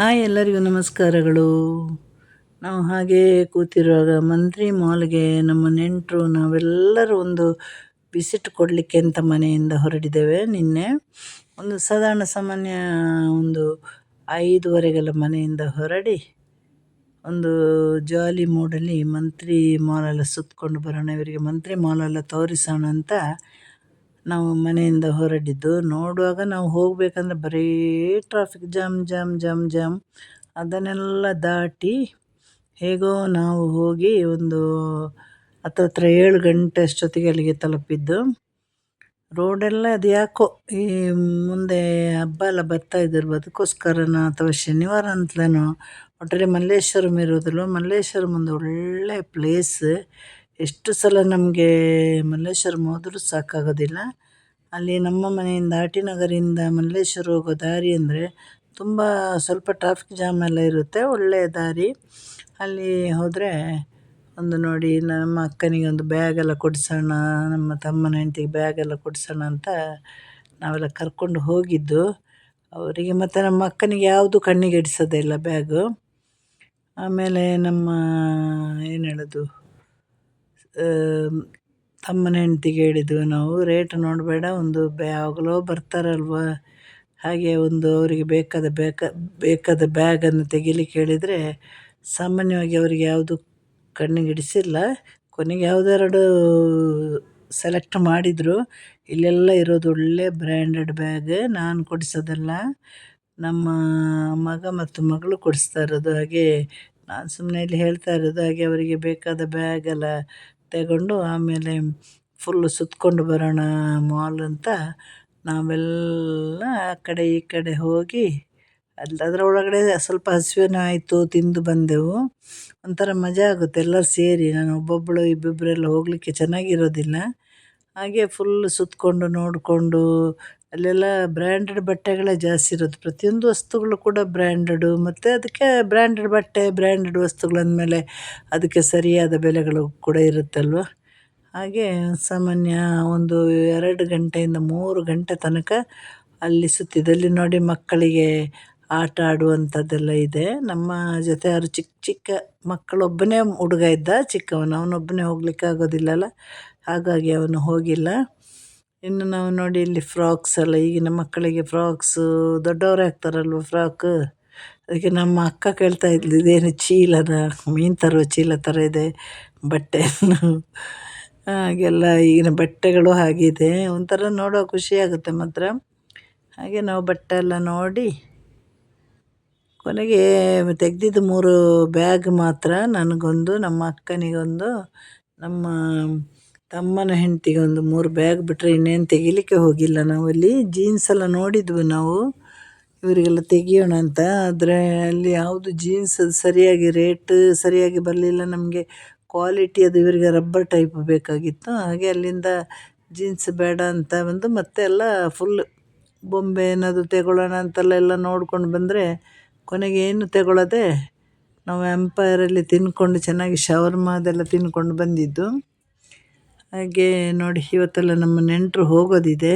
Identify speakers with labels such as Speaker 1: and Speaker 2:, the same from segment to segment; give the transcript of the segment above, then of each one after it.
Speaker 1: Hi ಎಲ್ಲರಿಗೂ ನಮಸ್ಕಾರಗಳು. ನಾವು ಹಾಗೆ ಕೂತಿರುವಾಗ ಮಂತ್ರಿ ಮಾಲ್ಗೆ ನಮ್ಮ ನೆಂಟರು ನಾವೆಲ್ಲರೂ ಒಂದು ವಿಸಿಟ್ ಕೊಡಲಿಕ್ಕೆ ಅಂತ ಮನೆಯಿಂದ ಹೊರಟಿದ್ದೇವೆ. ನಿನ್ನೆ ಒಂದು ಸಾಧಾರಣ ಸಾಮಾನ್ಯ ಒಂದು ಐದುವರೆಗೆಲ್ಲ ಮನೆಯಿಂದ ಹೊರಡಿ ಒಂದು ಜಾಲಿ ಮೂಡಲ್ಲಿ ಮಂತ್ರಿ ಮಾಲೆಲ್ಲ ಸುತ್ತಕೊಂಡು ಬರೋಣ, ಇವರಿಗೆ ಮಂತ್ರಿ ಮಾಲೆಲ್ಲ ತೋರಿಸೋಣ ಅಂತ ನಾವು ಮನೆಯಿಂದ ಹೊರಟಿದ್ದು, ನೋಡುವಾಗ ನಾವು ಹೋಗಬೇಕಂದ್ರೆ ಬರೀ traffic jam jam jam jam ಅದನ್ನೆಲ್ಲ ದಾಟಿ ಹೇಗೋ ನಾವು ಹೋಗಿ ಒಂದು ಹತ್ರ ಹತ್ರ ಏಳು ಗಂಟೆ ಅಷ್ಟೊತ್ತಿಗೆ ಅಲ್ಲಿಗೆ ತಲುಪಿದ್ದು. ರೋಡೆಲ್ಲ ಅದು ಯಾಕೋ ಈ ಮುಂದೆ ಹಬ್ಬ ಎಲ್ಲ ಬರ್ತಾ ಇದ್ದರು ಅದಕ್ಕೋಸ್ಕರನ ಅಥವಾ ಶನಿವಾರ ಅಂತಲೇನೋ ಒಟ್ಟಲ್ಲಿ ಮಲ್ಲೇಶ್ವರಂ ಇರೋದಿಲ್ಲ ಮಲ್ಲೇಶ್ವರಂ ಒಂದು ಒಳ್ಳೆಯ ಪ್ಲೇಸ್ ಎಷ್ಟು ಸಲ ನಮಗೆ ಮಲ್ಲೇಶ್ವರಂ ಹೋದರೂ ಸಾಕಾಗೋದಿಲ್ಲ. ಅಲ್ಲಿ ನಮ್ಮ ಮನೆಯಿಂದ ಆಟಿ ನಗರಿಂದ ಮಲ್ಲೇಶ್ವರ ಹೋಗೋ ದಾರಿ ಅಂದರೆ ತುಂಬ ಸ್ವಲ್ಪ ಟ್ರಾಫಿಕ್ ಜಾಮ್ ಎಲ್ಲ ಇರುತ್ತೆ ಒಳ್ಳೆಯ ದಾರಿ. ಅಲ್ಲಿ ಹೋದರೆ ಒಂದು ನೋಡಿ ನಮ್ಮ ಅಕ್ಕನಿಗೆ ಒಂದು ಬ್ಯಾಗೆಲ್ಲ ಕೊಡಿಸೋಣ, ನಮ್ಮ ತಮ್ಮನ ಹೆಂಡ್ತಿಗೆ ಬ್ಯಾಗೆಲ್ಲ ಕೊಡಿಸೋಣ ಅಂತ ನಾವೆಲ್ಲ ಕರ್ಕೊಂಡು ಹೋಗಿದ್ದು. ಅವರಿಗೆ ಮತ್ತು ನಮ್ಮ ಅಕ್ಕನಿಗೆ ಯಾವುದು ಕಣ್ಣಿಗೆ ಇಡಿಸೋದೇ ಇಲ್ಲ ಬ್ಯಾಗು ಆಮೇಲೆ ನಮ್ಮ, ಏನು ಹೇಳೋದು? ತಮ್ಮನ ಹೆಂಡ್ತಿಗೆ ಹೇಳಿದ್ವಿ ನಾವು, ರೇಟ್ ನೋಡಬೇಡ, ಒಂದು ಯಾವಾಗಲೋ ಬರ್ತಾರಲ್ವ? ಹಾಗೆ ಒಂದು ಅವರಿಗೆ ಬೇಕಾದ ಬೇಕ ಬೇಕಾದ ಬ್ಯಾಗನ್ನು ತೆಗಿಲಿಕ್ಕೆ ಹೇಳಿದರೆ, ಸಾಮಾನ್ಯವಾಗಿ ಅವರಿಗೆ ಯಾವುದು ಕಣ್ಣಿಗೆ ಕೊನೆಗೆ ಯಾವುದೆರಡು ಸೆಲೆಕ್ಟ್ ಮಾಡಿದರು, ಇಲ್ಲೆಲ್ಲ ಇರೋದು ಒಳ್ಳೆ ಬ್ರ್ಯಾಂಡೆಡ್ ಬ್ಯಾಗ್, ನಾನು ಕೊಡಿಸೋದಲ್ಲ, ನಮ್ಮ ಮಗ ಮತ್ತು ಮಗಳು ಕೊಡಿಸ್ತಾ ಇರೋದು, ಹಾಗೆ ನಾನು ಸುಮ್ಮನೆ ಇಲ್ಲಿ ಹೇಳ್ತಾ ಇರೋದು, ಹಾಗೆ ಅವರಿಗೆ ಬೇಕಾದ ಬ್ಯಾಗೆಲ್ಲ ತಗೊಂಡು ಆಮೇಲೆ ಫುಲ್ಲು ಸುತ್ಕೊಂಡು ಬರೋಣ ಮಾಲ್ ಅಂತ ನಾವೆಲ್ಲ ಆ ಕಡೆ ಈ ಕಡೆ ಹೋಗಿ ಅಲ್ಲಿ ಅದರ ಒಳಗಡೆ ಸ್ವಲ್ಪ ಹಸಿವೇನೂ ಆಯಿತು ತಿಂದು ಬಂದೆವು. ಒಂಥರ ಮಜಾ ಆಗುತ್ತೆ ಎಲ್ಲರೂ ಸೇರಿ. ನಾನು ಒಬ್ಬೊಬ್ಬಳು ಇಬ್ಬಿಬ್ಬರೆಲ್ಲ ಹೋಗಲಿಕ್ಕೆ ಚೆನ್ನಾಗಿರೋದಿಲ್ಲ. ಹಾಗೆ ಫುಲ್ ಸುತ್ತಕೊಂಡು ನೋಡಿಕೊಂಡು ಅಲ್ಲೆಲ್ಲ ಬ್ರ್ಯಾಂಡೆಡ್ ಬಟ್ಟೆಗಳೇ ಜಾಸ್ತಿ ಇರೋದು. ಪ್ರತಿಯೊಂದು ವಸ್ತುಗಳು ಕೂಡ ಬ್ರ್ಯಾಂಡೆಡು ಮತ್ತು ಅದಕ್ಕೆ ಬ್ರ್ಯಾಂಡೆಡ್ ಬಟ್ಟೆ ಬ್ರ್ಯಾಂಡೆಡ್ ವಸ್ತುಗಳು ಅಂದಮೇಲೆ ಅದಕ್ಕೆ ಸರಿಯಾದ ಬೆಲೆಗಳು ಕೂಡ ಇರುತ್ತಲ್ವ? ಹಾಗೆ ಸಾಮಾನ್ಯ ಒಂದು ಎರಡು ಗಂಟೆಯಿಂದ ಮೂರು ಗಂಟೆ ತನಕ ಅಲ್ಲಿ ಸುತ್ತಿದಲ್ಲಿ ನೋಡಿ ಮಕ್ಕಳಿಗೆ ಆಟ ಆಡುವಂಥದ್ದೆಲ್ಲ ಇದೆ. ನಮ್ಮ ಜೊತೆ ಅವರು ಚಿಕ್ಕ ಚಿಕ್ಕ ಮಕ್ಕಳೊಬ್ಬನೇ ಹುಡುಗ ಇದ್ದ ಚಿಕ್ಕವನು. ಅವನೊಬ್ಬನೇ ಹೋಗ್ಲಿಕ್ಕೆ ಆಗೋದಿಲ್ಲಲ್ಲ ಹಾಗಾಗಿ ಅವನು ಹೋಗಿಲ್ಲ. ಇನ್ನು ನಾವು ನೋಡಿ ಇಲ್ಲಿ ಫ್ರಾಕ್ಸ್ ಎಲ್ಲ, ಈಗಿನ ಮಕ್ಕಳಿಗೆ ಫ್ರಾಕ್ಸು ದೊಡ್ಡವರೇ ಹಾಕ್ತಾರಲ್ವ ಫ್ರಾಕ್ ಅದಕ್ಕೆ ನಮ್ಮ ಅಕ್ಕ ಕೇಳ್ತಾ ಇದ್ಲು, ಇದೇನು ಚೀಲನ ಮೀನು ತರುವ ಚೀಲ ಥರ ಇದೆ ಬಟ್ಟೆ ಹಾಗೆಲ್ಲ ಈಗಿನ ಬಟ್ಟೆಗಳು ಹಾಗಿದೆ, ಒಂಥರ ನೋಡೋ ಖುಷಿ ಆಗುತ್ತೆ ಮಾತ್ರ. ಹಾಗೆ ನಾವು ಬಟ್ಟೆ ಎಲ್ಲ ನೋಡಿ, ಕೊನೆಗೆ ತೆಗೆದಿದ್ದು ಮೂರು ಬ್ಯಾಗ್ ಮಾತ್ರ, ನನಗೊಂದು, ನಮ್ಮ ಅಕ್ಕನಿಗೊಂದು, ನಮ್ಮ ತಮ್ಮನ ಹೆಂಡತಿಗೆ ಒಂದು ಮೂರು ಬ್ಯಾಗ್ ಬಿಟ್ಟರೆ ಇನ್ನೇನು ತೆಗಿಲಿಕ್ಕೆ ಹೋಗಿಲ್ಲ. ನಾವಲ್ಲಿ ಜೀನ್ಸ್ ಎಲ್ಲ ನೋಡಿದ್ವಿ ನಾವು. ಇವರಿಗೆಲ್ಲ ತೆಗಿಯೋಣ ಅಂತ. ಆದರೆ ಅಲ್ಲಿ ಯಾವುದು ಜೀನ್ಸ್ ಅದು ಸರಿಯಾಗಿ ರೇಟ್ ಸರಿಯಾಗಿ ಬರಲಿಲ್ಲ. ನಮಗೆ ಕ್ವಾಲಿಟಿ ಅದು ಇವರಿಗೆ ರಬ್ಬರ್ ಟೈಪ್ ಬೇಕಾಗಿತ್ತು. ಹಾಗೆ ಅಲ್ಲಿಂದ ಜೀನ್ಸ್ ಬೇಡ ಅಂತ ಬಂದು ಮತ್ತೆ ಎಲ್ಲ ಫುಲ್ ಬೊಂಬೆ ಏನಾದರೂ ತೆಗೊಳ್ಳೋಣ ಅಂತೆಲ್ಲ ಎಲ್ಲ ನೋಡ್ಕೊಂಡು ಬಂದರೆ ಕೊನೆಗೆ ಏನು ತಗೊಳ್ಳೋದೆ ನಾವು ಎಂಪೈರಲ್ಲಿ ತಿಂದ್ಕೊಂಡು ಚೆನ್ನಾಗಿ ಶವರ್ಮಾದೆಲ್ಲ ತಿನ್ಕೊಂಡು ಬಂದಿದ್ದು. ಹಾಗೆ ನೋಡಿ, ಇವತ್ತೆಲ್ಲ ನಮ್ಮ ನೆಂಟರು ಹೋಗೋದಿದೆ.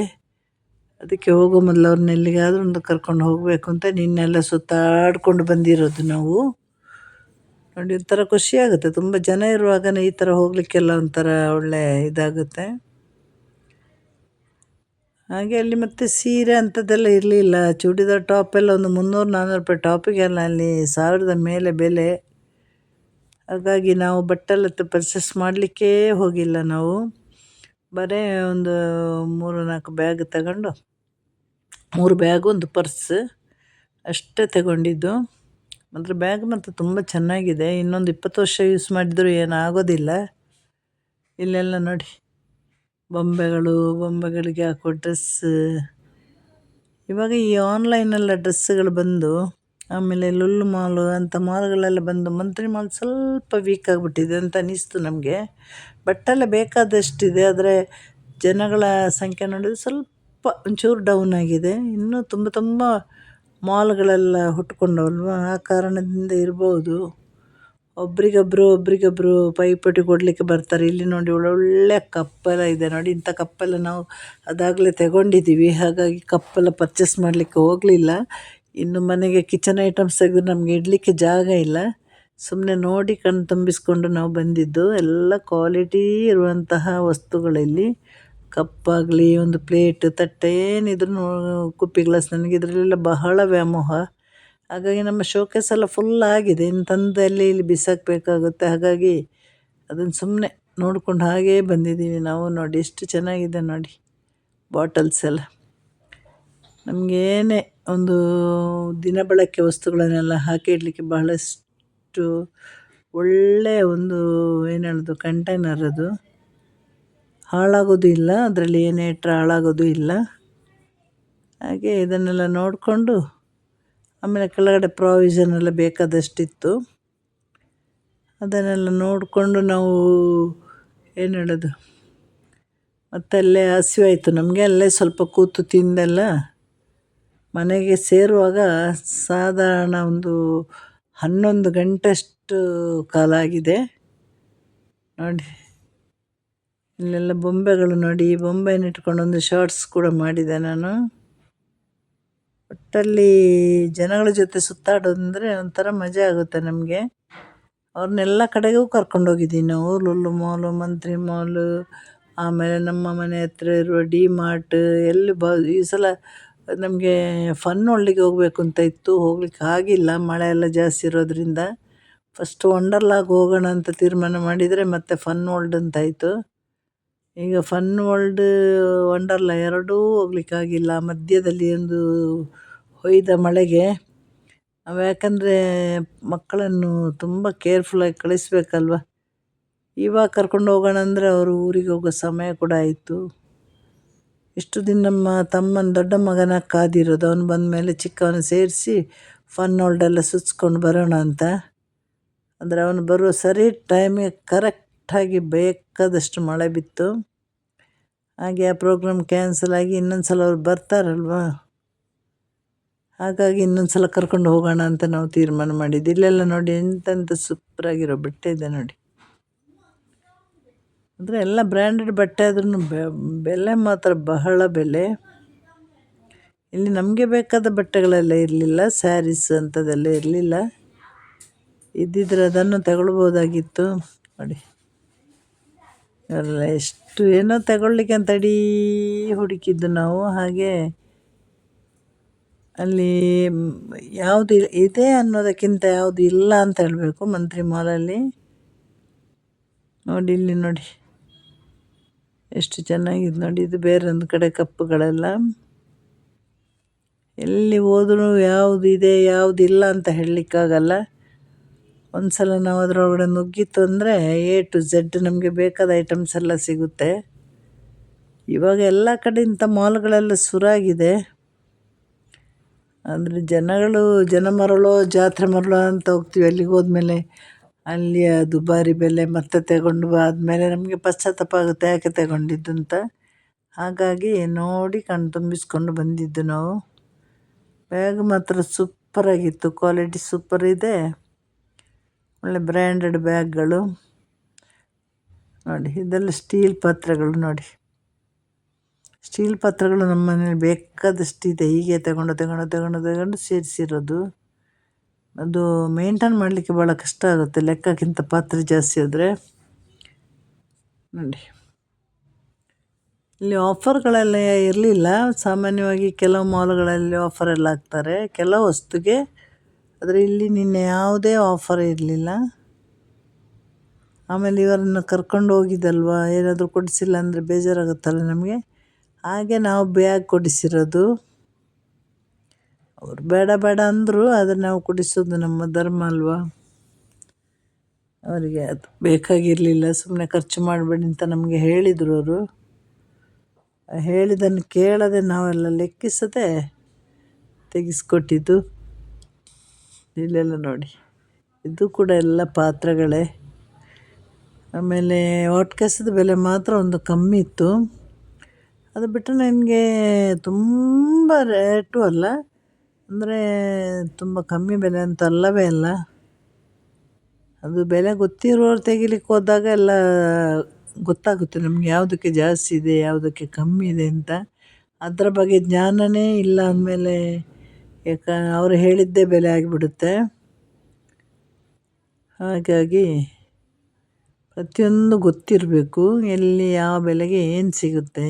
Speaker 1: ಅದಕ್ಕೆ ಹೋಗೋ ಮೊದಲು ಅವ್ರನ್ನ ಎಲ್ಲಿಗಾದ್ರೂ ಒಂದು ಕರ್ಕೊಂಡು ಹೋಗಬೇಕು ಅಂತ ನಿನ್ನೆಲ್ಲ ಸುತ್ತಾಡ್ಕೊಂಡು ಬಂದಿರೋದು ನಾವು. ನೋಡಿ, ಒಂಥರ ಖುಷಿಯಾಗುತ್ತೆ ತುಂಬ ಜನ ಇರುವಾಗನೇ ಈ ಥರ ಹೋಗಲಿಕ್ಕೆಲ್ಲ ಒಂಥರ ಒಳ್ಳೆ ಇದಾಗುತ್ತೆ. ಹಾಗೆ ಅಲ್ಲಿ ಮತ್ತೆ ಸೀರೆ ಅಂಥದ್ದೆಲ್ಲ ಇರಲಿಲ್ಲ. ಚೂಡಿದಾರ್ ಟಾಪ್ ಎಲ್ಲ ಒಂದು ಮುನ್ನೂರು ನಾನ್ನೂರು ರೂಪಾಯಿ ಟಾಪಿಗೆಲ್ಲ ಅಲ್ಲಿ ಸಾವಿರದ ಮೇಲೆ ಬೆಲೆ. ಹಾಗಾಗಿ ನಾವು ಬಟ್ಟಲತ್ತು ಪರ್ಚೇಸ್ ಮಾಡಲಿಕ್ಕೇ ಹೋಗಿಲ್ಲ ನಾವು. ಬರೀ ಒಂದು ಮೂರು ನಾಲ್ಕು ಬ್ಯಾಗ್ ತಗೊಂಡು, ಮೂರು ಬ್ಯಾಗು ಒಂದು ಪರ್ಸ್ ಅಷ್ಟೇ ತಗೊಂಡಿದ್ದು. ಅದ್ರ ಬ್ಯಾಗ್ ಮತ್ತು ತುಂಬ ಚೆನ್ನಾಗಿದೆ. ಇನ್ನೊಂದು ಇಪ್ಪತ್ತು ವರ್ಷ ಯೂಸ್ ಮಾಡಿದರೂ ಏನಾಗೋದಿಲ್ಲ. ಇಲ್ಲೆಲ್ಲ ನೋಡಿ, ಬೊಂಬೆಗಳು, ಬೊಂಬೆಗಳಿಗೆ ಹಾಕೋ ಡ್ರೆಸ್ ಇವಾಗ ಈ ಆನ್ಲೈನೆಲ್ಲ ಡ್ರೆಸ್ಸುಗಳು ಬಂದು ಆಮೇಲೆ ಲುಲ್ಲು ಮಾಲು ಅಂಥ ಮಾಲ್ಗಳೆಲ್ಲ ಬಂದು ಮಂತ್ರಿ ಮಾಲ್ ಸ್ವಲ್ಪ ವೀಕ್ ಆಗಿಬಿಟ್ಟಿದೆ ಅಂತ ಅನ್ನಿಸ್ತು ನಮಗೆ. ಬಟ್ಟೆಲ್ಲ ಬೇಕಾದಷ್ಟಿದೆ, ಆದರೆ ಜನಗಳ ಸಂಖ್ಯೆ ನೋಡಿದ್ರೆ ಸ್ವಲ್ಪ ಒಂಚೂರು ಡೌನ್ ಆಗಿದೆ. ಇನ್ನೂ ತುಂಬ ತುಂಬ ಮಾಲ್ಗಳೆಲ್ಲ ಹುಟ್ಕೊಂಡವಲ್ವ? ಆ ಕಾರಣದಿಂದ ಇರ್ಬೋದು. ಒಬ್ರಿಗೊಬ್ಬರು ಒಬ್ರಿಗೊಬ್ಬರು ಪೈಪೋಟಿ ಕೊಡಲಿಕ್ಕೆ ಬರ್ತಾರೆ. ಇಲ್ಲಿ ನೋಡಿ ಒಳ್ಳೊಳ್ಳೆ ಕಪ್ಪೆಲ್ಲ ಇದೆ ನೋಡಿ. ಇಂಥ ಕಪ್ಪೆಲ್ಲ ನಾವು ಅದಾಗಲೇ ತಗೊಂಡಿದ್ದೀವಿ. ಹಾಗಾಗಿ ಕಪ್ಪೆಲ್ಲ ಪರ್ಚೇಸ್ ಮಾಡಲಿಕ್ಕೆ ಹೋಗಲಿಲ್ಲ. ಇನ್ನು ಮನೆಗೆ ಕಿಚನ್ ಐಟಮ್ಸ್ ತೆಗೆದು ನಮಗೆ ಇಡಲಿಕ್ಕೆ ಜಾಗ ಇಲ್ಲ. ಸುಮ್ಮನೆ ನೋಡಿ ಕಣ್ಣು ತುಂಬಿಸ್ಕೊಂಡು ನಾವು ಬಂದಿದ್ದು. ಎಲ್ಲ ಕ್ವಾಲಿಟಿ ಇರುವಂತಹ ವಸ್ತುಗಳಲ್ಲಿ. ಕಪ್ಪಾಗಲಿ, ಒಂದು ಪ್ಲೇಟ್, ತಟ್ಟೆ ಏನಿದ್ರು ಕುಪ್ಪಿ ಗ್ಲಾಸ್ ನನಗೆ ಇದರಲ್ಲೆಲ್ಲ ಬಹಳ ವ್ಯಾಮೋಹ. ಹಾಗಾಗಿ ನಮ್ಮ ಶೋಕೇಸ್ ಎಲ್ಲ ಫುಲ್ ಆಗಿದೆ. ಇನ್ನು ತಂದು ಅಲ್ಲಿ ಇಲ್ಲಿ ಬಿಸಾಕಬೇಕಾಗುತ್ತೆ. ಹಾಗಾಗಿ ಅದನ್ನು ಸುಮ್ಮನೆ ನೋಡಿಕೊಂಡು ಹಾಗೇ ಬಂದಿದ್ದೀವಿ ನಾವು ನೋಡಿ. ಎಷ್ಟು ಚೆನ್ನಾಗಿದೆ ನೋಡಿ. ಬಾಟಲ್ಸ್ ಎಲ್ಲ. ನಮಗೇನೇ ಒಂದು ದಿನಬಳಕೆ ವಸ್ತುಗಳನ್ನೆಲ್ಲ ಹಾಕಿ ಇಡಲಿಕ್ಕೆ ಬಹಳಷ್ಟು ಒಳ್ಳೆಯ ಒಂದು, ಏನು ಹೇಳೋದು ಕಂಟೈನರ್ ಅದು. ಹಾಳಾಗೋದು ಇಲ್ಲ, ಅದರಲ್ಲಿ ಏನೇ ಇಟ್ಟರೆ ಹಾಳಾಗೋದು ಇಲ್ಲ. ಹಾಗೆ ಇದನ್ನೆಲ್ಲ ನೋಡಿಕೊಂಡು, ಆಮೇಲೆ ಕೆಳಗಡೆ ಪ್ರಾವಿಷನ್ ಎಲ್ಲ ಬೇಕಾದಷ್ಟಿತ್ತು. ಅದನ್ನೆಲ್ಲ ನೋಡಿಕೊಂಡು ನಾವು, ಏನು ಹೇಳೋದು ಮತ್ತೆ ಅಲ್ಲೇ ಹಸಿವಾಯಿತು. ನಮಗೆ ಅಲ್ಲೇ ಸ್ವಲ್ಪ ಕೂತು ತಿಂದೆಲ್ಲ ಮನೆಗೆ ಸೇರುವಾಗ ಸಾಧಾರಣ ಒಂದು ಹನ್ನೊಂದು ಗಂಟೆಯಷ್ಟು ಕಾಲ ಆಗಿದೆ. ನೋಡಿ, ಇಲ್ಲೆಲ್ಲ ಬೊಂಬೆಗಳು ನೋಡಿ, ಈ ಬೊಂಬೆನ ಇಟ್ಕೊಂಡು ಒಂದು ಶಾರ್ಟ್ಸ್ ಕೂಡ ಮಾಡಿದೆ ನಾನು. ಒಟ್ಟಲ್ಲಿ ಜನಗಳ ಜೊತೆ ಸುತ್ತಾಡೋದಂದರೆ ಒಂಥರ ಮಜಾ ಆಗುತ್ತೆ ನಮಗೆ. ಅವ್ರನ್ನೆಲ್ಲ ಕಡೆಗೂ ಕರ್ಕೊಂಡೋಗಿದ್ದೀವಿ ನಾವು, ಲುಲ್ಲು ಮಾಲು, ಮಂತ್ರಿ ಮಾಲು, ಆಮೇಲೆ ನಮ್ಮ ಮನೆ ಹತ್ರ ಇರುವ ಡಿ ಮಾರ್ಟ್, ಎಲ್ಲಿ ಬ, ಈ ಸಲ ನಮಗೆ ಫನ್ ವರ್ಲ್ಡಿಗೆ ಹೋಗಬೇಕು ಅಂತ ಇತ್ತು. ಹೋಗ್ಲಿಕ್ಕೆ ಆಗಿಲ್ಲ. ಮಳೆ ಎಲ್ಲ ಜಾಸ್ತಿ ಇರೋದರಿಂದ ಫಸ್ಟ್ ವಂಡರ್ಲಾಗೆ ಹೋಗೋಣ ಅಂತ ತೀರ್ಮಾನ ಮಾಡಿದರೆ ಮತ್ತೆ ಫನ್ ವರ್ಲ್ಡ್ ಅಂತಾಯಿತು ಈಗ ಫನ್ ವರ್ಲ್ಡ್ ವಂಡರ್ಲ ಎರಡೂ ಹೋಗ್ಲಿಕ್ಕಾಗಿಲ್ಲ ಮಧ್ಯದಲ್ಲಿ ಒಂದು ಹೊಯ್ದ ಮಳೆಗೆ. ನಾವು ಯಾಕಂದರೆ ಮಕ್ಕಳನ್ನು ತುಂಬ ಕೇರ್ಫುಲ್ಲಾಗಿ ಕಳಿಸ್ಬೇಕಲ್ವ? ಇವಾಗ ಕರ್ಕೊಂಡು ಹೋಗೋಣ ಅಂದರೆ ಅವರು ಊರಿಗೆ ಹೋಗೋ ಸಮಯ ಕೂಡ ಆಯಿತು. ಇಷ್ಟು ದಿನ ನಮ್ಮ ತಮ್ಮನ ದೊಡ್ಡ ಮಗನ ಕಾದಿರೋದು. ಅವನು ಬಂದ ಮೇಲೆ ಚಿಕ್ಕವನ ಸೇರಿಸಿ ಫನ್ ವರ್ಲ್ಡೆಲ್ಲ ಸುಚ್ಕೊಂಡು ಬರೋಣ ಅಂತ. ಅಂದರೆ ಅವನು ಬರುವ ಸರಿ ಟೈಮಿಗೆ ಕರೆಕ್ಟಾಗಿ ಬೇಕಾದಷ್ಟು ಮಳೆ ಬಿತ್ತು. ಹಾಗೆ ಆ ಪ್ರೋಗ್ರಾಮ್ ಕ್ಯಾನ್ಸಲ್ ಆಗಿ ಇನ್ನೊಂದು ಸಲ ಅವ್ರು ಬರ್ತಾರಲ್ವ? ಹಾಗಾಗಿ ಇನ್ನೊಂದು ಸಲ ಕರ್ಕೊಂಡು ಹೋಗೋಣ ಅಂತ ನಾವು ತೀರ್ಮಾನ ಮಾಡಿದ್ದು. ಇಲ್ಲೆಲ್ಲ ನೋಡಿ ಎಂತೆಂಥ ಸೂಪರಾಗಿರೋ ಬಟ್ಟೆ ಇದೆ ನೋಡಿ. ಅಂದರೆ ಎಲ್ಲ ಬ್ರ್ಯಾಂಡೆಡ್ ಬಟ್ಟೆ ಆದ್ರೂ ಬೆಲೆ ಮಾತ್ರ ಬಹಳ ಬೆಲೆ. ಇಲ್ಲಿ ನಮಗೆ ಬೇಕಾದ ಬಟ್ಟೆಗಳೆಲ್ಲ ಇರಲಿಲ್ಲ ಸ್ಯಾರೀಸ್ ಅಂಥದ್ದೆಲ್ಲ ಇರಲಿಲ್ಲ. ಇದ್ದಿದ್ರೆ ಅದನ್ನು ತಗೊಳ್ಬೋದಾಗಿತ್ತು. ನೋಡಿ. ಎಲ್ಲ ಎಷ್ಟು ಏನೋ ತಗೊಳ್ಳಿಕ್ಕೆ ಅಂತ ಅಡೀ ಹುಡುಕಿದ್ದು ನಾವು. ಹಾಗೆ ಅಲ್ಲಿ ಯಾವುದು ಇದೆ ಅನ್ನೋದಕ್ಕಿಂತ ಯಾವುದು ಇಲ್ಲ ಅಂತ ಹೇಳಬೇಕು ಮಂತ್ರಿ ಮಾಲಲ್ಲಿ. ನೋಡಿ ಇಲ್ಲಿ ನೋಡಿ. ಎಷ್ಟು ಚೆನ್ನಾಗಿದೆ ನೋಡಿ, ಇದು ಬೇರೆ ಒಂದು ಕಡೆ ಕಪ್ಪುಗಳೆಲ್ಲ. ಎಲ್ಲಿ ಹೋದ್ರೂ ಯಾವುದು ಇಲ್ಲ ಅಂತ ಹೇಳಲಿಕ್ಕಾಗಲ್ಲ. ಒಂದು ಸಲ ನಾವು ಅದರೊಳಗಡೆ ನುಗ್ಗಿತ್ತು ಅಂದರೆ ಎ ಟು ಝೆಡ್ ನಮಗೆ ಬೇಕಾದ ಐಟಮ್ಸ್ ಎಲ್ಲ ಸಿಗುತ್ತೆ. ಇವಾಗ ಎಲ್ಲ ಕಡೆ ಇಂಥ ಮಾಲ್ಗಳೆಲ್ಲ ಸುರಾಗಿದೆ. ಅಂದರೆ ಜನಗಳು, ಜನ ಮರಳೋ, ಜಾತ್ರೆ ಮರಳೋ ಅಂತ ಹೋಗ್ತೀವಿ. ಅಲ್ಲಿಗೆ ಹೋದ್ಮೇಲೆ ಅಲ್ಲಿ ದುಬಾರಿ ಬೆಲೆ ಮತ್ತೆ ತಗೊಂಡು ಆದಮೇಲೆ ನಮಗೆ ಪಶ್ಚಾತ್ತಾಪ ಆಗುತ್ತೆ ಯಾಕೆ ತಗೊಂಡಿದ್ದು ಅಂತ. ಹಾಗಾಗಿ ನೋಡಿ ಕಣ್ಣು ತುಂಬಿಸ್ಕೊಂಡು ಬಂದಿದ್ದು ನಾವು. ಬ್ಯಾಗ್ ಮಾತ್ರ ಸೂಪರಾಗಿತ್ತು ಕ್ವಾಲಿಟಿ ಸೂಪರ್ ಇದೆ. ಒಳ್ಳೆ ಬ್ರ್ಯಾಂಡೆಡ್ ಬ್ಯಾಗ್ಗಳು. ನೋಡಿ, ಇದೆಲ್ಲ ಸ್ಟೀಲ್ ಪಾತ್ರೆಗಳು ನೋಡಿ. ಸ್ಟೀಲ್ ಪಾತ್ರೆಗಳು ನಮ್ಮ ಮನೇಲಿ ಬೇಕಾದಷ್ಟಿದೆ. ಹೀಗೆ ತಗೊಂಡು ತಗೊಂಡು ತಗೊಂಡು ತಗೊಂಡು ಸೇರಿಸಿರೋದು. ಅದು ಮೇಂಟೈನ್ ಮಾಡಲಿಕ್ಕೆ ಭಾಳ ಕಷ್ಟ ಆಗುತ್ತೆ. ಲೆಕ್ಕಕ್ಕಿಂತ ಪಾತ್ರೆ ಜಾಸ್ತಿ ಆದರೆ. ನೋಡಿ. ಇಲ್ಲಿ ಆಫರ್ಗಳೆಲ್ಲ ಇರಲಿಲ್ಲ. ಸಾಮಾನ್ಯವಾಗಿ ಕೆಲವು ಮಾಲ್ಗಳಲ್ಲಿ ಆಫರ್ ಎಲ್ಲ ಹಾಕ್ತಾರೆ. ಕೆಲವು ವಸ್ತುಗೆ. ಆದರೆ ಇಲ್ಲಿ ನಿನ್ನೆ ಯಾವುದೇ ಆಫರ್ ಇರಲಿಲ್ಲ. ಆಮೇಲೆ ಇವರನ್ನು ಕರ್ಕೊಂಡು ಹೋಗಿದ್ದಲ್ವ? ಏನಾದರೂ ಕೊಡಿಸಿಲ್ಲ ಅಂದರೆ ಬೇಜಾರಾಗುತ್ತಲ್ಲ ನಮಗೆ? ಹಾಗೆ ನಾವು ಬ್ಯಾಗ್ ಕೊಡಿಸಿರೋದು. ಅವ್ರು ಬೇಡ ಬೇಡ ಅಂದರು ಆದರೆ ನಾವು ಕುಡಿಸೋದು ನಮ್ಮ ಧರ್ಮ ಅಲ್ವಾ? ಅವರಿಗೆ ಅದು ಬೇಕಾಗಿರಲಿಲ್ಲ ಸುಮ್ಮನೆ ಖರ್ಚು ಮಾಡಬೇಡಿ ಅಂತ ನಮಗೆ ಹೇಳಿದರು ಅವರು. ಹೇಳಿದ್ದನ್ನು ಕೇಳದೆ ನಾವೆಲ್ಲ ಲೆಕ್ಕಿಸದೆ ತೆಗೆಸ್ಕೊಟ್ಟಿದ್ದು. ಇಲ್ಲೆಲ್ಲ ನೋಡಿ, ಇದು ಕೂಡ ಎಲ್ಲ ಪಾತ್ರೆಗಳೇ. ಆಮೇಲೆ ಒಟ್ಕೆಸದ ಬೆಲೆ ಮಾತ್ರ ಒಂದು ಕಮ್ಮಿ ಇತ್ತು. ಅದು ಬಿಟ್ಟರೆ ನನಗೆ ತುಂಬ ರೇಟು ಅಲ್ಲ. ಅಂದರೆ ತುಂಬ ಕಮ್ಮಿ ಬೆಲೆ ಅಂತ ಅಲ್ಲವೇ ಅಲ್ಲ? ಅದು ಬೆಲೆ ಗೊತ್ತಿರೋರು ತೆಗಿಲಿಕ್ಕೆ ಹೋದಾಗ ಎಲ್ಲ ಗೊತ್ತಾಗುತ್ತೆ ನಮ್ಗೆ ಯಾವುದಕ್ಕೆ ಜಾಸ್ತಿ ಇದೆ, ಯಾವುದಕ್ಕೆ ಕಮ್ಮಿ ಇದೆ ಅಂತ. ಅದರ ಬಗ್ಗೆ ಜ್ಞಾನವೇ ಇಲ್ಲ ಅಂದಮೇಲೆ ಯಾಕ ಅವರು ಹೇಳಿದ್ದೇ ಬೆಲೆ ಆಗಿಬಿಡುತ್ತೆ. ಹಾಗಾಗಿ ಪ್ರತಿಯೊಂದು ಗೊತ್ತಿರಬೇಕು, ಎಲ್ಲಿ ಯಾವ ಬೆಲೆಗೆ ಏನು ಸಿಗುತ್ತೆ.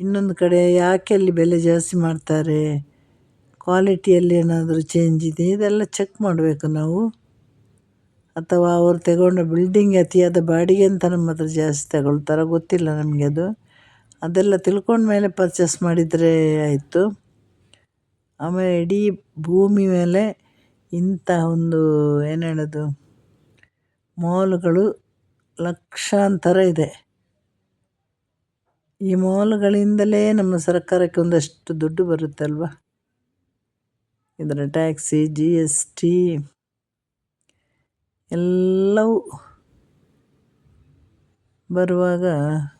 Speaker 1: ಇನ್ನೊಂದು ಕಡೆ ಯಾಕೆ ಅಲ್ಲಿ ಬೆಲೆ ಜಾಸ್ತಿ ಮಾಡ್ತಾರೆ? ಕ್ವಾಲಿಟಿಯಲ್ಲಿ ಏನಾದರೂ ಚೇಂಜ್ ಇದೆ, ಇದೆಲ್ಲ ಚೆಕ್ ಮಾಡಬೇಕು ನಾವು. ಅಥವಾ ಅವರು ತಗೊಂಡ ಬಿಲ್ಡಿಂಗ್ ಅತಿಯಾದ ಬಾಡಿಗೆ ಅಂತ ನಮ್ಮ ಹತ್ರ ಜಾಸ್ತಿ ತಗೊಳ್ತಾರೋ, ಗೊತ್ತಿಲ್ಲ ನಮಗೆ ಅದು. ಅದೆಲ್ಲ ತಿಳ್ಕೊಂಡ ಮೇಲೆ ಪರ್ಚೇಸ್ ಮಾಡಿದರೆ ಆಯಿತು. ಆಮೇಲೆ ಇಡೀ ಭೂಮಿ ಮೇಲೆ ಇಂಥ ಒಂದು ಏನು ಹೇಳೋದು ಮಾಲ್ಗಳು ಲಕ್ಷಾಂತರ ಇದೆ. ಈ ಮಾಲ್ಗಳಿಂದಲೇ ನಮ್ಮ ಸರ್ಕಾರಕ್ಕೆ ಒಂದಷ್ಟು ದುಡ್ಡು ಬರುತ್ತೆ ಅಲ್ವಾ ಇದರ ಟ್ಯಾಕ್ಸಿ ಜಿ ಎಸ್ ಟಿ ಎಲ್ಲವೂ ಬರುವಾಗ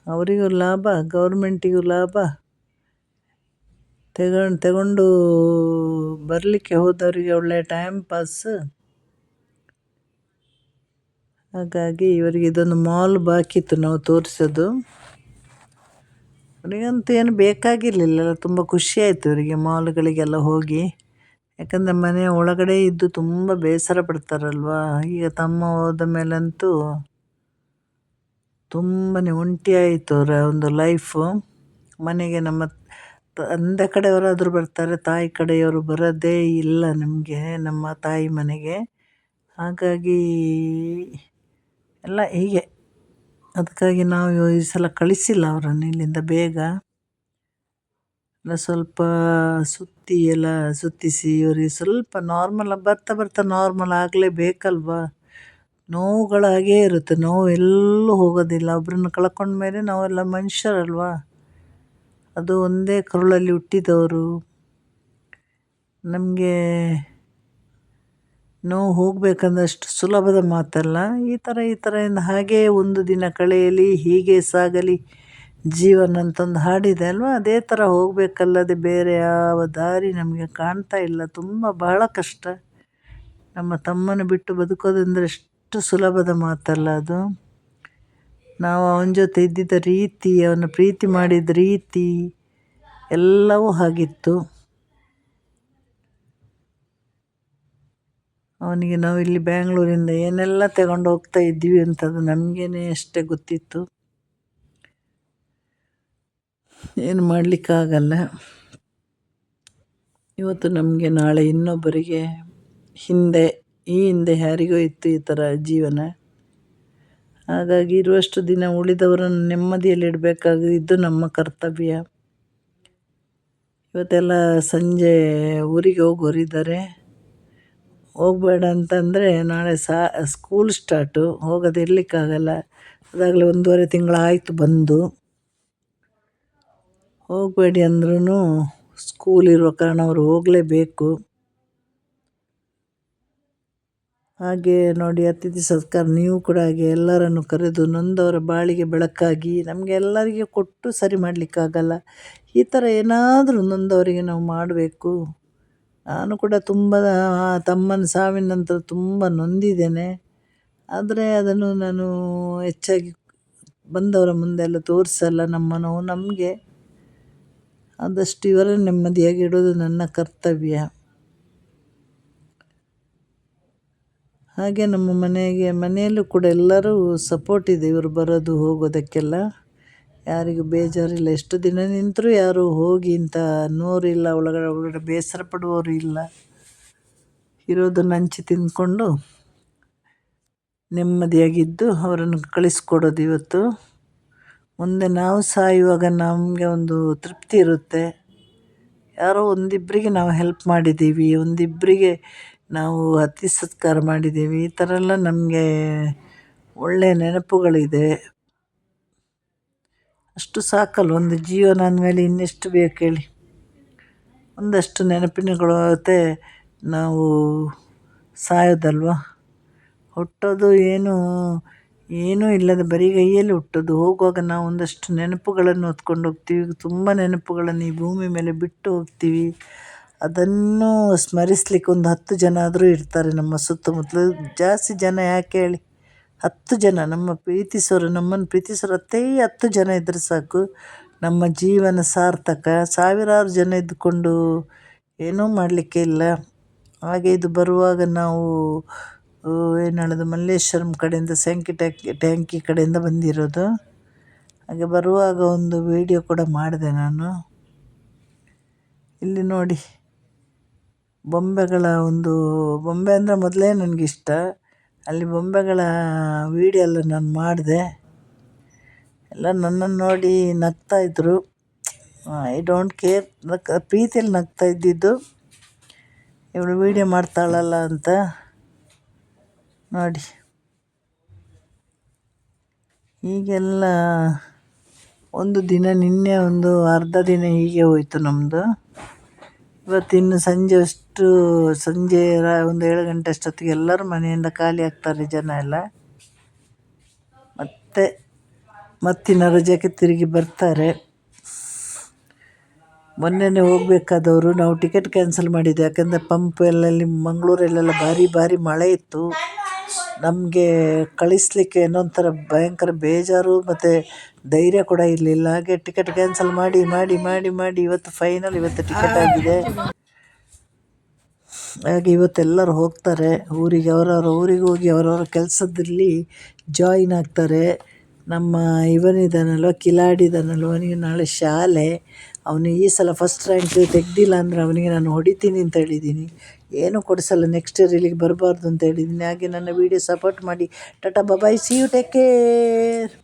Speaker 1: ಅವರಿಗೂ ಲಾಭ, ಗೌರ್ಮೆಂಟಿಗೂ ಲಾಭ. ತಗೊಂಡು ತಗೊಂಡು ಬರಲಿಕ್ಕೆ ಹೋದವರಿಗೆ ಒಳ್ಳೆಯ ಟೈಮ್ ಪಾಸ್ ಹಾಗಾಗಿ ಇವರಿಗೆ ಇದೊಂದು ಮಾಲ್ ಬಾಕಿತ್ತು ನಾವು ತೋರಿಸೋದು. ಅವರಿಗಂತೂ ಏನು ಬೇಕಾಗಿರಲಿಲ್ಲ ತುಂಬ ಖುಷಿ ಆಯಿತು ಇವರಿಗೆ ಮಾಲ್ಗಳಿಗೆಲ್ಲ ಹೋಗಿ. ಯಾಕಂದರೆ ಮನೆ ಒಳಗಡೆ ಇದ್ದು ತುಂಬ ಬೇಸರ ಪಡ್ತಾರಲ್ವಾ? ಈಗ ತಮ್ಮ ಹೋದ ಮೇಲಂತೂ ತುಂಬಾ ಒಂಟಿ ಆಯಿತು ಅವರ, ಒಂದು ಲೈಫು ಮನೆಗೆ ನಮ್ಮ ತಂದೆ ಕಡೆಯವರಾದರೂ ಬರ್ತಾರೆ, ತಾಯಿ ಕಡೆಯವರು ಬರೋದೇ ಇಲ್ಲ ನಮಗೆ, ನಮ್ಮ ತಾಯಿ ಮನೆಗೆ. ಹಾಗಾಗಿ ಎಲ್ಲ ಹೀಗೆ. ಅದಕ್ಕಾಗಿ ನಾವು ಈ ಸಲ ಕಳಿಸಿಲ್ಲ ಅವರನ್ನು ಇಲ್ಲಿಂದ ಬೇಗ. ಸ್ವಲ್ಪ ಸುತ್ತಿ ಎಲ್ಲ ಸುತ್ತಿಸಿ ಇವರಿಗೆ ಸ್ವಲ್ಪ ನಾರ್ಮಲ್ ಬರ್ತಾ ಬರ್ತಾ ನಾರ್ಮಲ್ ಆಗಲೇಬೇಕಲ್ವಾ? ಬೇಕಲ್ವ ನೋವುಗಳಾಗೇ ಇರುತ್ತೆ, ನೋವು ಎಲ್ಲೂ ಹೋಗೋದಿಲ್ಲ. ಒಬ್ಬರನ್ನ ಕಳ್ಕೊಂಡ್ಮೇಲೆ ನಾವೆಲ್ಲ ಮನುಷ್ಯರಲ್ವಾ? ಅದು ಒಂದೇ ಕರುಳಲ್ಲಿ ಹುಟ್ಟಿದವರು. ನಮಗೆ ನೋವು ಹೋಗಬೇಕಂದಷ್ಟು ಸುಲಭದ ಮಾತಲ್ಲ. ಈ ಥರ ಈ ಥರ ಹಾಗೇ ಒಂದು ದಿನ ಕಳೆಯಲಿ, ಹೀಗೆ ಸಾಗಲಿ. ಜೀವನ ಅಂತಂದು ಹಾಡಿದೆ ಅಲ್ವಾ? ಅದೇ ಥರ ಹೋಗಬೇಕಲ್ಲದೆ ಬೇರೆ ಯಾವ ದಾರಿ ನಮಗೆ ಕಾಣ್ತಾ ಇಲ್ಲ. ತುಂಬ ಬಹಳ ಕಷ್ಟ. ನಮ್ಮ ತಮ್ಮನ ಬಿಟ್ಟು ಬದುಕೋದಂದರೆ ಎಷ್ಟು ಸುಲಭದ ಮಾತಲ್ಲ ಅದು. ನಾವು ಅವನ ಜೊತೆ ಇದ್ದಿದ್ದ ರೀತಿ, ಅವನ ಪ್ರೀತಿ ಮಾಡಿದ ರೀತಿ ಎಲ್ಲವೂ ಹಾಗಿತ್ತು. ಅವನಿಗೆ ನಾವು ಇಲ್ಲಿ ಬ್ಯಾಂಗ್ಳೂರಿಂದ ಏನೆಲ್ಲ ತಗೊಂಡು ಹೋಗ್ತಾ ಇದ್ದೀವಿ ಅಂತದು ನಮಗೇನೆ ಅಷ್ಟೇ ಗೊತ್ತಿತ್ತು. ಏನು ಮಾಡಲಿಕ್ಕಾಗಲ್ಲ. ಇವತ್ತು ನಮಗೆ ನಾಳೆ ಇನ್ನೊಬ್ಬರಿಗೆ ಹಿಂದೆ, ಈ ಹಿಂದೆ ಯಾರಿಗೋ ಇತ್ತು ಈ ಥರ ಜೀವನ. ಹಾಗಾಗಿ ಇರುವಷ್ಟು ದಿನ ಉಳಿದವರನ್ನು ನೆಮ್ಮದಿಯಲ್ಲಿ ಇಡಬೇಕಾಗಿದ್ದು ನಮ್ಮ ಕರ್ತವ್ಯ. ಇವತ್ತೆಲ್ಲ ಸಂಜೆ ಊರಿಗೆ ಹೋಗೋರಿದ್ದಾರೆ ಹೋಗಬೇಡ ಅಂತಂದರೆ ನಾಳೆ ಸಾ, ಸ್ಕೂಲ್ ಸ್ಟಾರ್ಟು ಹೋಗೋದಿರ್ಲಿಕ್ಕಾಗಲ್ಲ ಅದಾಗಲೇ ಒಂದೂವರೆ ತಿಂಗಳಾಯಿತು ಬಂದು. ಹೋಗಬೇಡಿ ಅಂದ್ರೂ ಸ್ಕೂಲ್ ಇರುವ ಕಾರಣ ಅವರು ಹೋಗಲೇಬೇಕು. ಹಾಗೆ ನೋಡಿ ಅತಿಥಿ ಸತ್ಕಾರ, ನೀವು ಕೂಡ ಹಾಗೆ ಎಲ್ಲರನ್ನು ಕರೆದು ನೊಂದವರ ಬಾಳಿಗೆ ಬೆಳಕಾಗಿ ನಮಗೆ ಎಲ್ಲರಿಗೆ ಕೊಟ್ಟು ಸರಿ ಮಾಡಲಿಕ್ಕಾಗಲ್ಲ. ಈ ಥರ ಏನಾದರೂ ನೊಂದವರಿಗೆ ನಾವು ಮಾಡಬೇಕು. ನಾನು ಕೂಡ ತುಂಬ ತಮ್ಮನ ಸಾವಿನ ನಂತರ ತುಂಬ ನೊಂದಿದ್ದೇನೆ. ಆದರೆ ಅದನ್ನು ನಾನು ಹೆಚ್ಚಾಗಿ ಬಂದವರ ಮುಂದೆಲ್ಲ ತೋರಿಸಲ್ಲ ನಮ್ಮ ನೋವು ನಮಗೆ. ಆದಷ್ಟು ಇವರನ್ನು ನೆಮ್ಮದಿಯಾಗಿ ಇಡೋದು ನನ್ನ ಕರ್ತವ್ಯ. ಹಾಗೆ ನಮ್ಮ ಮನೆಗೆ, ಮನೆಯಲ್ಲೂ ಕೂಡ ಎಲ್ಲರೂ ಸಪೋರ್ಟ್ ಇದೆ ಇವರು ಬರೋದು ಹೋಗೋದಕ್ಕೆಲ್ಲ. ಯಾರಿಗೂ ಬೇಜಾರಿಲ್ಲ, ಎಷ್ಟು ದಿನ ನಿಂತರೂ ಯಾರು ಹೋಗಿ ಇಂಥ ನೋರಿಲ್ಲ ಒಳಗಡೆ ಒಳಗಡೆ ಬೇಸರ ಪಡುವವರು ಇಲ್ಲ. ಇರೋದನ್ನು ಹಂಚಿ ತಿಂದ್ಕೊಂಡು ನೆಮ್ಮದಿಯಾಗಿದ್ದು ಅವರನ್ನು ಕಳಿಸ್ಕೊಡೋದು ಇವತ್ತು. ಮುಂದೆ ನಾವು ಸಾಯುವಾಗ ನಮಗೆ ಒಂದು ತೃಪ್ತಿ ಇರುತ್ತೆ. ಯಾರೋ ಒಂದಿಬ್ಬರಿಗೆ ನಾವು ಹೆಲ್ಪ್ ಮಾಡಿದ್ದೀವಿ ಒಂದಿಬ್ಬರಿಗೆ ನಾವು ಅತಿ ಸತ್ಕಾರ ಮಾಡಿದ್ದೀವಿ. ಈ ಥರ ಎಲ್ಲ ನಮಗೆ ಒಳ್ಳೆಯ ನೆನಪುಗಳಿದೆ. ಅಷ್ಟು ಸಾಕಲ್ಲ ಒಂದು ಜೀವನ ಅಂದಮೇಲೆ ಇನ್ನೆಷ್ಟು ಬೇಕು ಹೇಳಿ? ಒಂದಷ್ಟು ನೆನಪಿನಗಳು ಜೊತೆ ನಾವು ಸಾಯೋದಲ್ವ? ಹುಟ್ಟೋದು ಏನು ಏನೂ ಇಲ್ಲದ ಬರಿಗೈಯಲ್ಲಿ ಹುಟ್ಟೋದು. ಹೋಗುವಾಗ ನಾವು ಒಂದಷ್ಟು ನೆನಪುಗಳನ್ನು ಹೊತ್ಕೊಂಡು ಹೋಗ್ತೀವಿ. ತುಂಬ ನೆನಪುಗಳನ್ನು ಈ ಭೂಮಿ ಮೇಲೆ ಬಿಟ್ಟು ಹೋಗ್ತೀವಿ. ಅದನ್ನು ಸ್ಮರಿಸ್ಲಿಕ್ಕೆ ಒಂದು ಹತ್ತು ಜನ ಆದರೂ ಇರ್ತಾರೆ ನಮ್ಮ ಸುತ್ತಮುತ್ತಲು. ಜಾಸ್ತಿ ಜನ ಯಾಕೆ ಹೇಳಿ? ಹತ್ತು ಜನ. ನಮ್ಮ ಪ್ರೀತಿಸೋರು, ನಮ್ಮನ್ನು ಪ್ರೀತಿಸೋರು ಅತ್ತೇ ಹತ್ತು ಜನ ಇದ್ದರೆ ಸಾಕು. ನಮ್ಮ ಜೀವನ ಸಾರ್ಥಕ. ಸಾವಿರಾರು ಜನ ಇದ್ದುಕೊಂಡು ಏನೂ ಮಾಡಲಿಕ್ಕೆ ಇಲ್ಲ. ಹಾಗೆ ಇದು ಬರುವಾಗ ನಾವು ಏನು ಹೇಳೋದು? ಮಲ್ಲೇಶ್ವರಂ ಕಡೆಯಿಂದ ಸ್ಯಾಂಕಿ ಟ್ಯಾಂಕಿ ಟ್ಯಾಂಕಿ ಕಡೆಯಿಂದ ಬಂದಿರೋದು. ಹಾಗೆ ಬರುವಾಗ ಒಂದು ವೀಡಿಯೋ ಕೂಡ ಮಾಡಿದೆ ನಾನು. ಇಲ್ಲಿ ನೋಡಿ, ಬೊಂಬೆಗಳ ಒಂದು, ಬೊಂಬೆ ಅಂದರೆ ಮೊದಲೇ ನನಗಿಷ್ಟ ಅಲ್ಲಿ ಬೊಂಬೆಗಳ ವೀಡಿಯೋ ಎಲ್ಲ ನಾನು ಮಾಡಿದೆ. ಎಲ್ಲ ನನ್ನನ್ನು ನೋಡಿ ನಗ್ತಾಯಿದ್ರು ಐ ಡೋಂಟ್ ಕೇರ್ ಪ್ರೀತಿಯಲ್ಲಿ ನಗ್ತಾ ಇದ್ದಿದ್ದು. ಇವಳು ವೀಡಿಯೋ ಮಾಡ್ತಾಳಲ್ಲ ಅಂತ. ನೋಡಿ. ಹೀಗೆಲ್ಲ ಒಂದು ದಿನ, ನಿನ್ನೆ ಒಂದು ಅರ್ಧ ದಿನ ಹೀಗೆ ಹೋಯಿತು ನಮ್ಮದು ಇವತ್ತಿನ್ನು ಸಂಜೆ ಅಷ್ಟು, ಸಂಜೆ ಒಂದು ಏಳು ಗಂಟೆ ಅಷ್ಟೊತ್ತಿಗೆ ಎಲ್ಲರೂ ಮನೆಯಿಂದ ಖಾಲಿ ಆಗ್ತಾರೆ ಜನ ಎಲ್ಲ. ಮತ್ತೆ ಮತ್ತಿನ ರಜೆಗೆ ತಿರುಗಿ ಬರ್ತಾರೆ. ಮೊನ್ನೆನೇ ಹೋಗಬೇಕಾದವರು, ನಾವು ಟಿಕೆಟ್ ಕ್ಯಾನ್ಸಲ್ ಮಾಡಿದ್ದೆ. ಯಾಕೆಂದರೆ ಪಂಪ್ ಎಲ್ಲಲ್ಲಿ, ಮಂಗಳೂರಲ್ಲೆಲ್ಲ ಭಾರಿ ಭಾರಿ ಮಳೆ ಇತ್ತು. ನಮಗೆ ಕಳಿಸಲಿಕ್ಕೆ ಏನೋ ಒಂಥರ ಭಯಂಕರ ಬೇಜಾರು ಮತ್ತು ಧೈರ್ಯ ಕೂಡ ಇರಲಿಲ್ಲ. ಹಾಗೆ ಟಿಕೆಟ್ ಕ್ಯಾನ್ಸಲ್ ಮಾಡಿ ಮಾಡಿ ಮಾಡಿ ಮಾಡಿ ಇವತ್ತು ಫೈನಲ್ ಇವತ್ತು ಟಿಕೆಟ್ ಆಗಿದೆ. ಹಾಗೆ ಇವತ್ತೆಲ್ಲರೂ ಹೋಗ್ತಾರೆ. ಊರಿಗೆ, ಅವರವರ ಊರಿಗೆ ಹೋಗಿ ಅವರವರ ಕೆಲಸದಲ್ಲಿ ಜಾಯಿನ್ ಆಗ್ತಾರೆ. ನಮ್ಮ ಇವನಿದ್ದಾನಲ್ವ ಕಿಲಾಡಿದಾನಲ್ವ ಅವನಿಗೆ ನಾಳೆ ಶಾಲೆ. ಅವನು ಈ ಸಲ ಫಸ್ಟ್ ರ್ಯಾಂಕ್ ತೆಗ್ದಿಲ್ಲ ಅಂದರೆ ಅವನಿಗೆ ನಾನು ಹೊಡಿತೀನಿ ಅಂತ ಹೇಳಿದ್ದೀನಿ. ಏನೂ ಕೊಡಿಸಲ್ಲ ನೆಕ್ಸ್ಟ್ ಇಯರ್ ಇಲ್ಲಿಗೆ ಬರಬಾರ್ದು ಅಂತ ಹೇಳಿದ್ದೀನಿ ಹಾಗೆ ನನ್ನ ವೀಡಿಯೋ ಸಪೋರ್ಟ್ ಮಾಡಿ. Tata bye bye see you take care